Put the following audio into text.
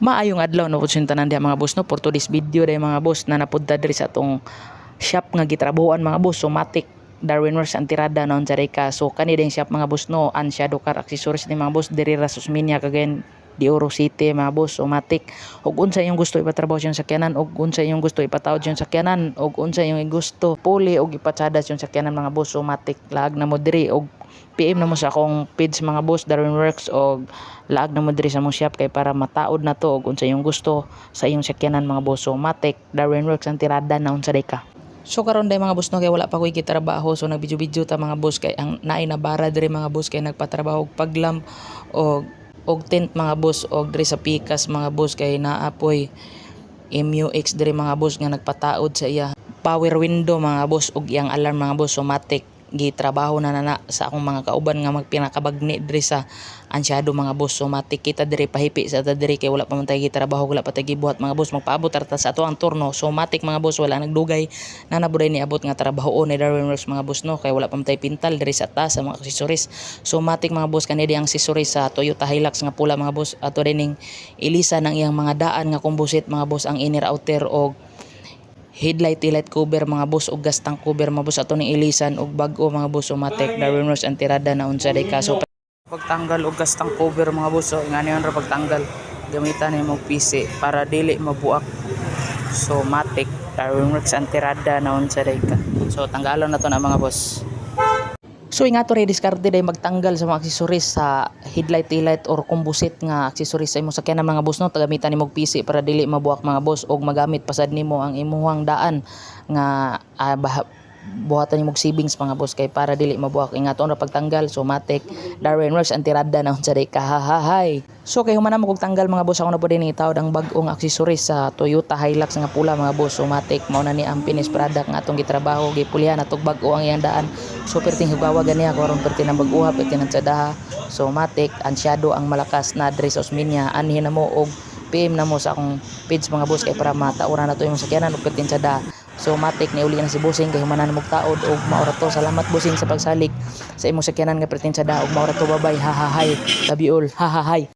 Maayong adlaw no pud tanan diha mga boss no for today's video day mga boss na napunta diri sa atong shop nga gitrabuhan mga boss somatic Darwin Works ang tirada noon sa Reka. So kani din shop mga boss no an shadow car accessories ni mga boss diri ra sa Susminia kagayan di Oro City mga boss somatic ug unsa yung gusto ipatrabaho yung sakyanan ug unsa yung gusto ipatawad yung sakyanan ug unsa yung gusto puli ug ipatsadas yung sakyanan mga boss somatic lag na mo diri ug PM na mo sa akong page mga boss Darwin Works og laag na mo diri sa mong shop kay para mataod na to og unsa yung gusto sa iyong sakyanan mga boss so matik Darwin Works ang tirada na unsa day ka So karon day mga boss no kay wala pa koy gitrabaho so nagbidyo-bidyo ta mga boss kay ang naay na bara diri mga boss kay nagpatrabaho og paglam og og tent mga boss og diri sa pikas mga boss kay naapoy. MUX diri mga boss nga nagpataod sa iya. Power window mga boss ug iyang alarm mga boss somatic gitrabaho na nana sa akong mga kauban nga magpinakabagni diri sa ansyado mga boss. Somatic kita diri pahipi sa ta diri kay wala pa man tayo gitrabaho wala pa tayo gibuhat mga boss. Magpaabot ta sa ato ang turno. Somatic mga boss wala nagdugay. Na nabuday ni abot nga trabaho ni Darwin Works mga boss no? Kay wala pa man tayo pintal diri sa taas sa mga accessories. Somatic mga boss kanidi ang accessories sa Toyota Hilux nga pula mga boss. Ato dining ilisa ng iyang mga daan nga kombusit mga boss ang inner outer og headlight light cover mga boss ug gastang cover mga boss ato ning ilisan ug bag-o mga boss umatek Darwin Rose ang tirada na unsa day kaso pagtanggal og gastang cover mga boss so ngani ra pagtanggal gamitan nimo PC para dili mabuak. So matik Darwin Rose ang tirada na unsa day ka. So tanggalon na to na mga boss So ingato rin diskarte day magtanggal sa mga aksesoris sa headlight, taillight or composite nga aksesoris sa imong sakyanan mga boss no? Tagamitan nimo og PC para dili mabuak mga boss og magamit pasad nimo ang imuhang daan nga ah, buhatan og savings mga boss kay para dili mabuak ingaton ra pagtanggal. So matik. Darwin Works ang tirada na unsa day kahahay so kay human mo tanggal mga boss ako na pud ni tawad ang bag-ong aksesoris sa Toyota Hilux nga pula mga boss. So matik. Mao na ni ang finished product nga atong gitrabaho. Gipulihan atong bag-o ang iyang daan. So perting hugawa gani ako aron perting ang bag-uha perting ang tsadaha so matik. Ansyado ang malakas na dress osminya. Anhin na mo og PM na mo sa akong page mga boss kay para matauran na to yung sakyanan ug perting tsada So matik ni uli na si Busing kay humanan mo taod og maura to. Salamat Busing sa pagsalig sa imong sakyanan nga pertin sa daog maura to babay. Ha ha hay. You all. Ha ha hay